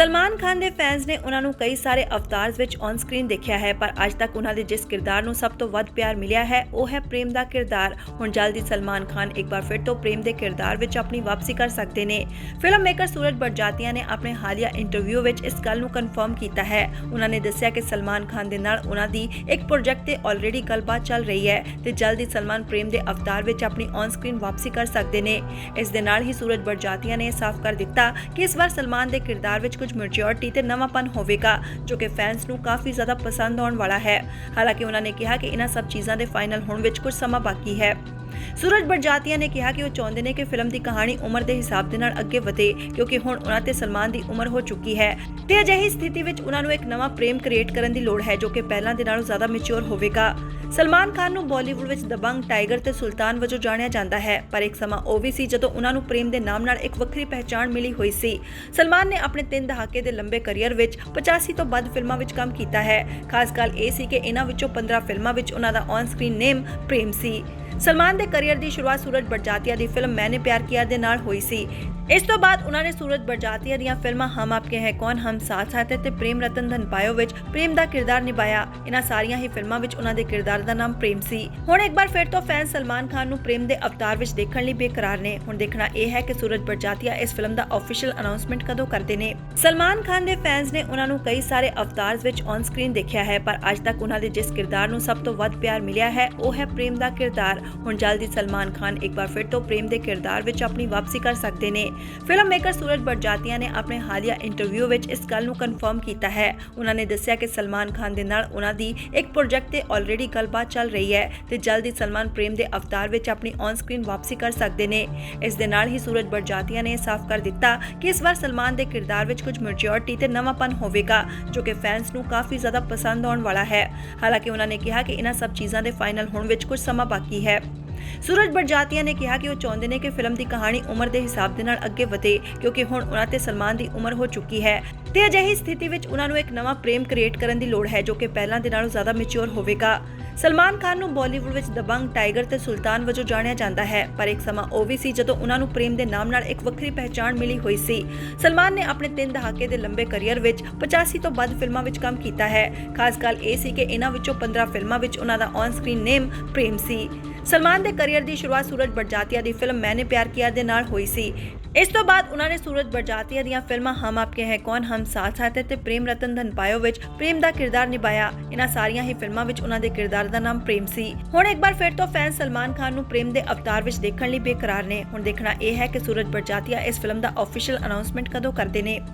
ਸਲਮਾਨ ਖਾਨ ਦੇ ਫੈਨਸ ਨੇ ਉਹਨਾਂ ਨੂੰ ਕਈ ਸਾਰੇ ਅਵਤਾਰਸ ਵਿੱਚ ਔਨ ਸਕਰੀਨ ਦੇਖਿਆ ਹੈ, ਪਰ ਅੱਜ ਤੱਕ ਉਹਨਾਂ ਦੇ ਜਿਸ ਕਿਰਦਾਰ ਨੂੰ ਸਭ ਤੋਂ ਵੱਧ ਪਿਆਰ ਮਿਲਿਆ ਹੈ, ਉਹ ਹੈ ਪ੍ਰੇਮ ਦਾ ਕਿਰਦਾਰ। ਹੁਣ ਜਲਦੀ ਸਲਮਾਨ ਖਾਨ ਇੱਕ ਵਾਰ ਫਿਰ ਤੋਂ ਪ੍ਰੇਮ ਦੇ ਕਿਰਦਾਰ ਵਿੱਚ ਆਪਣੀ ਵਾਪਸੀ ਕਰ ਸਕਦੇ ਨੇ। ਫਿਲਮ ਮੇਕਰ ਸੂਰਜ ਬਰਜਾਤੀਆ ਨੇ ਆਪਣੇ ਹਾਲੀਆ ਇੰਟਰਵਿਊ ਵਿੱਚ ਇਸ ਗੱਲ ਨੂੰ ਕਨਫਰਮ ਕੀਤਾ ਹੈ। ਉਹਨਾਂ ਨੇ ਦੱਸਿਆ ਕਿ ਸਲਮਾਨ ਖਾਨ ਦੇ ਨਾਲ ਉਹਨਾਂ ਦੀ ਇੱਕ ਪ੍ਰੋਜੈਕਟ ਤੇ ਆਲਰੇਡੀ ਗੱਲਬਾਤ ਚੱਲ ਰਹੀ ਹੈ ਤੇ ਜਲਦੀ ਸਲਮਾਨ ਪ੍ਰੇਮ ਦੇ ਅਵਤਾਰ ਵਿੱਚ ਆਪਣੀ ਔਨ ਸਕਰੀਨ ਵਾਪਸੀ ਕਰ ਸਕਦੇ ਨੇ। ਇਸ ਦੇ ਨਾਲ ਹੀ ਸੂਰਜ ਬਰਜਾਤੀਆ ਨੇ ਸਾਫ਼ ਕਰ ਦਿੱਤਾ ਕਿ ਇਸ ਵਾਰ ਸਲਮਾਨ ਦੇ ਕਿਰਦਾਰ ਵਿੱਚ ਕੁਝ ਮੈਚੁਰਿਟੀ ਤੇ ਨਵਾਂਪਨ ਹੋਵੇਗਾ, ਜੋ ਕਿ ਫੈਨਸ ਨੂੰ ਕਾਫੀ ਜ਼ਿਆਦਾ ਪਸੰਦ ਆਉਣ ਵਾਲਾ ਹੈ। ਹਾਲਾਂਕਿ ਉਹਨਾਂ ਨੇ ਕਿਹਾ ਕਿ ਇਹਨਾਂ ਸਭ ਚੀਜ਼ਾਂ ਦੇ ਫਾਈਨਲ ਹੋਣ ਵਿੱਚ ਕੁਝ ਸਮਾਂ ਬਾਕੀ ਹੈ। ਸੂਰਜ ਬਰਜਾਤੀਆ ਨੇ ਕਿਹਾ ਕਿ ਉਹ ਚਾਹੁੰਦੇ ਨੇ ਕਿ ਫਿਲਮ ਦੀ ਕਹਾਣੀ ਉਮਰ ਦੇ ਹਿਸਾਬ ਦੇ ਨਾਲ ਅੱਗੇ ਵਧੇ, ਕਿਉਂਕਿ ਹੁਣ ਉਹਨਾਂ ਤੇ ਸਲਮਾਨ ਦੀ ਉਮਰ ਹੋ ਚੁੱਕੀ ਹੈ। ਤੇ ਅਜਿਹੀ ਸਥਿਤੀ ਵਿੱਚ ਉਹਨਾਂ ਨੂੰ ਇੱਕ ਨਵਾਂ ਪ੍ਰੇਮ ਕ੍ਰੀਏਟ ਕਰਨ ਦੀ ਲੋੜ ਹੈ, ਜੋ ਕਿ ਪਹਿਲਾਂ ਦੇ ਨਾਲੋਂ ਜ਼ਿਆਦਾ ਮੈਚੁਰ ਹੋਵੇਗਾ। ਸਲਮਾਨ ਖਾਨ ਨੂੰ ਬਾਲੀਵੁੱਡ ਵਿੱਚ ਦਬੰਗ ਟਾਈਗਰ ਤੇ ਸੁਲਤਾਨ ਵਜੋਂ ਜਾਣਿਆ ਜਾਂਦਾ ਹੈ, ਪਰ ਇੱਕ ਸਮਾਂ ਉਹ ਵੀ ਸੀ ਜਦੋਂ ਉਹਨਾਂ ਨੂੰ ਪ੍ਰੇਮ ਦੇ ਨਾਮ ਨਾਲ ਇੱਕ ਵੱਖਰੀ ਪਹਿਚਾਣ ਮਿਲੀ ਹੋਈ ਸੀ। ਸਲਮਾਨ ਨੇ ਆਪਣੇ ਤਿੰਨ ਦਹਾਕੇ ਦੇ ਲੰਬੇ ਕੈਰੀਅਰ ਵਿੱਚ 85 ਤੋਂ ਵੱਧ ਫਿਲਮਾਂ ਵਿੱਚ ਕੰਮ ਕੀਤਾ ਹੈ। ਖਾਸ ਗੱਲ ਇਹ ਸੀ ਕਿ ਇਹਨਾਂ ਵਿੱਚੋਂ 15 ਫਿਲਮਾਂ ਵਿੱਚ ਉਹਨਾਂ ਦਾ ਔਨ ਸਕਰੀਨ ਨੇਮ ਪ੍ਰੇਮ ਸੀ। ਸਲਮਾਨ ਦੇ ਕੈਰੀਅਰ ਦੀ ਸ਼ੁਰੂਆਤ ਸੂਰਜ ਬਰਜਾਤੀਆ ਦੀ ਫਿਲਮ ਮੈਨੇ ਪਿਆਰ ਕੀਆ ਦੇ ਨਾਲ ਹੋਈ ਸੀ। ਇਸ ਤੋਂ ਬਾਅਦ ਉਹਨਾਂ ਨੇ ਸੂਰਜ ਬਰਜਾਤੀਆ ਦੀਆਂ ਫਿਲਮਾਂ ਹਮ ਆਪਕੇ ਹੈ, ਕੌਣ ਹਮ ਸਾਥ ਸਾਥ ਤੇ ਪ੍ਰੇਮ ਰਤਨ ਧਨ ਵਿੱਚ ਪ੍ਰੇਮ ਦਾ ਕਿਰਦਾਰ ਨਿਭਾਇਆ। ਇਹਨਾਂ ਸਾਰੀਆਂ ਹੀ ਫਿਲਮਾਂ ਵਿੱਚ ਉਹਨਾਂ ਦੇ ਕਿਰਦਾਰ ਦਾ ਨਾਮ ਪ੍ਰੇਮ ਸੀ। ਹੁਣ ਇੱਕ ਵਾਰ ਫਿਰ ਤੋਂ ਫੈਨ ਸਲਮਾਨ ਖਾਨ ਨੂੰ ਪ੍ਰੇਮ ਦੇ ਅਵਤਾਰ ਵਿੱਚ ਦੇਖਣ ਲਈ ਬੇਕਰਾਰ ਨੇ। ਹੁਣ ਦੇਖਣਾ ਇਹ ਹੈ ਕਿ ਸੂਰਜ ਬਰਜਾਤੀਆ ਇਸ ਫਿਲਮ ਦਾ ਆਫੀਸ਼ੀਅਲ ਅਨਾਉਂਸਮੈਂਟ ਕਦੋਂ ਕਰਦੇ ਨੇ। ਸਲਮਾਨ ਖਾਨ ਦੇ ਫੈਨਸ ਨੇ ਉਹਨਾਂ ਨੂੰ ਕਈ ਸਾਰੇ ਅਵਤਾਰਸ ਵਿੱਚ ਔਨ ਸਕਰੀਨ ਦੇਖਿਆ ਹੈ, ਪਰ ਅੱਜ ਤੱਕ ਉਹਨਾਂ ਦੇ ਜਿਸ ਕਿਰਦਾਰ ਨੂੰ ਸਭ ਤੋਂ ਵੱਧ ਪਿਆਰ ਮਿਲਿਆ ਹੈ, ਉਹ ਹੈ ਪ੍ਰੇਮ ਦਾ ਕਿਰਦਾਰ। ਹੁਣ ਜਲਦੀ ਸਲਮਾਨ ਖਾਨ ਇੱਕ ਵਾਰ ਫਿਰ ਤੋਂ ਪ੍ਰੇਮ ਦੇ ਕਿਰਦਾਰ ਵਿੱਚ ਆਪਣੀ ਵਾਪਸੀ ਕਰ ਸਕਦੇ ਨੇ। ਫਿਲਮ ਮੇਕਰ ਸੂਰਜ ਬਰਜਾਤੀਆ ਨੇ ਆਪਣੇ ਹਾਲੀਆ ਇੰਟਰਵਿਊ ਵਿੱਚ ਇਸ ਗੱਲ ਨੂੰ ਕਨਫਰਮ ਕੀਤਾ ਹੈ। ਉਹਨਾਂ ਨੇ ਦੱਸਿਆ ਕਿ ਸਲਮਾਨ ਖਾਨ ਦੇ ਨਾਲ ਉਹਨਾਂ ਦੀ ਇੱਕ ਪ੍ਰੋਜੈਕਟ ਤੇ ਆਲਰੇਡੀ ਗੱਲਬਾਤ ਚੱਲ ਰਹੀ ਹੈ ਤੇ ਜਲਦੀ ਸਲਮਾਨ ਪ੍ਰੇਮ ਦੇ ਅਵਤਾਰ ਵਿੱਚ ਆਪਣੀ ਔਨ ਸਕਰੀਨ ਵਾਪਸੀ ਕਰ ਸਕਦੇ ਨੇ। ਇਸ ਦੇ ਨਾਲ ਹੀ ਸੂਰਜ ਬਰਜਾਤੀਆ ਨੇ ਸਾਫ਼ ਕਰ ਦਿੱਤਾ ਕਿ ਇਸ ਵਾਰ ਸਲਮਾਨ ਦੇ ਕਿਰਦਾਰ ਵਿੱਚ ਕੁਝ ਮੈਚੁਰਿਟੀ ਤੇ ਨਵਾਂਪਨ ਹੋਵੇਗਾ, ਜੋ ਕਿ ਫੈਨਸ ਨੂੰ ਕਾਫੀ ਜ਼ਿਆਦਾ ਪਸੰਦ ਆਉਣ ਵਾਲਾ ਹੈ। ਹਾਲਾਂਕਿ ਉਹਨਾਂ ਨੇ ਕਿਹਾ ਕਿ ਇਹਨਾਂ ਸਭ ਚੀਜ਼ਾਂ ਦੇ ਫਾਈਨਲ ਹੋਣ ਵਿੱਚ ਕੁਝ ਸਮਾਂ ਬਾਕੀ ਹੈ। ਸੂਰਜ ਬਰਜਾਤੀਆ ਨੇ ਕਿਹਾ ਕਿ ਉਹ ਚਾਹੁੰਦੇ ਨੇ ਕਿ ਫਿਲਮ ਦੀ ਕਹਾਣੀ ਉਮਰ ਦੇ ਹਿਸਾਬ ਦੇ ਨਾਲ ਅੱਗੇ ਵਧੇ, ਕਿਉਂਕਿ ਹੁਣ ਉਹਨਾਂ ਤੇ ਸਲਮਾਨ ਦੀ ਉਮਰ ਹੋ ਚੁੱਕੀ ਹੈ। ਤੇ ਅਜਿਹੀ ਸਥਿਤੀ ਵਿੱਚ ਉਹਨਾਂ ਨੂੰ ਇੱਕ ਨਵਾਂ ਪ੍ਰੇਮ ਕ੍ਰੀਏਟ ਕਰਨ ਦੀ ਲੋੜ ਹੈ, ਜੋ ਕਿ ਪਹਿਲਾਂ ਦੇ ਨਾਲੋਂ ਜ਼ਿਆਦਾ ਮੈਚੁਰ ਹੋਵੇਗਾ। ਸਲਮਾਨ ਖਾਨ ਨੂੰ ਬਾਲੀਵੁੱਡ ਵਿੱਚ ਦਬੰਗ ਟਾਈਗਰ ਤੇ ਸੁਲਤਾਨ ਵਜੋਂ ਜਾਣਿਆ ਜਾਂਦਾ ਹੈ, ਪਰ ਇੱਕ ਸਮਾਂ ਉਹ ਵੀ ਸੀ ਜਦੋਂ ਉਹਨਾਂ ਨੂੰ ਪ੍ਰੇਮ ਦੇ ਨਾਮ ਨਾਲ ਇੱਕ ਵੱਖਰੀ ਪਹਿਚਾਣ ਮਿਲੀ ਹੋਈ ਸੀ। ਸਲਮਾਨ ਨੇ ਆਪਣੇ ਤਿੰਨ ਦਹਾਕੇ ਦੇ ਲੰਬੇ ਕੈਰੀਅਰ ਵਿੱਚ 85 ਤੋਂ ਵੱਧ ਫਿਲਮਾਂ ਵਿੱਚ ਕੰਮ ਕੀਤਾ ਹੈ। ਖਾਸ ਗੱਲ ਇਹ ਸੀ ਕਿ ਇਹਨਾਂ ਵਿੱਚੋਂ 15 ਫਿਲਮਾਂ ਵਿੱਚ ਉਹਨਾਂ ਦਾ ਔਨ ਸਕਰੀਨ ਨੇਮ ਪ੍ਰੇਮ ਸੀ। ਸਲਮਾਨ ਦੇ ਕੈਰੀਅਰ ਦੀ ਸ਼ੁਰੂਆਤ ਸੂਰਜ ਬਰਜਾਤੀਆ ਦੀ ਫਿਲਮ ਮੈਨੇ ਪਿਆਰ ਕੀਆ ਦੇ ਨਾਲ ਹੋਈ ਸੀ। ਇਸ ਤੋਂ ਬਾਅਦ ਉਹਨਾਂ ਨੇ ਸੂਰਜ ਬਰਜਾਤੀਆ ਦੀਆਂ ਫਿਲਮਾਂ ਹਮ ਆਪਕੇ ਹੈ, ਕੌਣ ਹਮ ਸਾਥ ਹੈ ਤੇ ਪ੍ਰੇਮ ਰਤਨ ਧਨ ਪਾਇਓ ਵਿੱਚ ਪ੍ਰੇਮ ਦਾ ਕਿਰਦਾਰ ਨਿਭਾਇਆ। ਇਹਨਾਂ ਸਾਰੀਆਂ ਹੀ ਫਿਲਮਾਂ ਵਿੱਚ ਉਹਨਾਂ ਦੇ ਕਿਰਦਾਰ ਦਾ ਨਾਮ ਪ੍ਰੇਮ ਸੀ। ਹੁਣ ਇੱਕ ਵਾਰ ਫਿਰ ਤੋਂ ਫੈਨ ਸਲਮਾਨ ਖਾਨ ਨੂੰ ਪ੍ਰੇਮ ਦੇ ਅਵਤਾਰ ਵਿੱਚ ਦੇਖਣ ਲਈ ਬੇਕਰਾਰ ਨੇ। ਹੁਣ ਦੇਖਣਾ ਇਹ ਹੈ ਕਿ ਸੂਰਜ ਬਰਜਾਤੀਆ ਇਸ ਫਿਲਮ ਦਾ ਆਫੀਸ਼ੀਅਲ ਅਨਾਉਂਸਮੈਂਟ ਕਦੋਂ ਕਰਦੇ ਨੇ।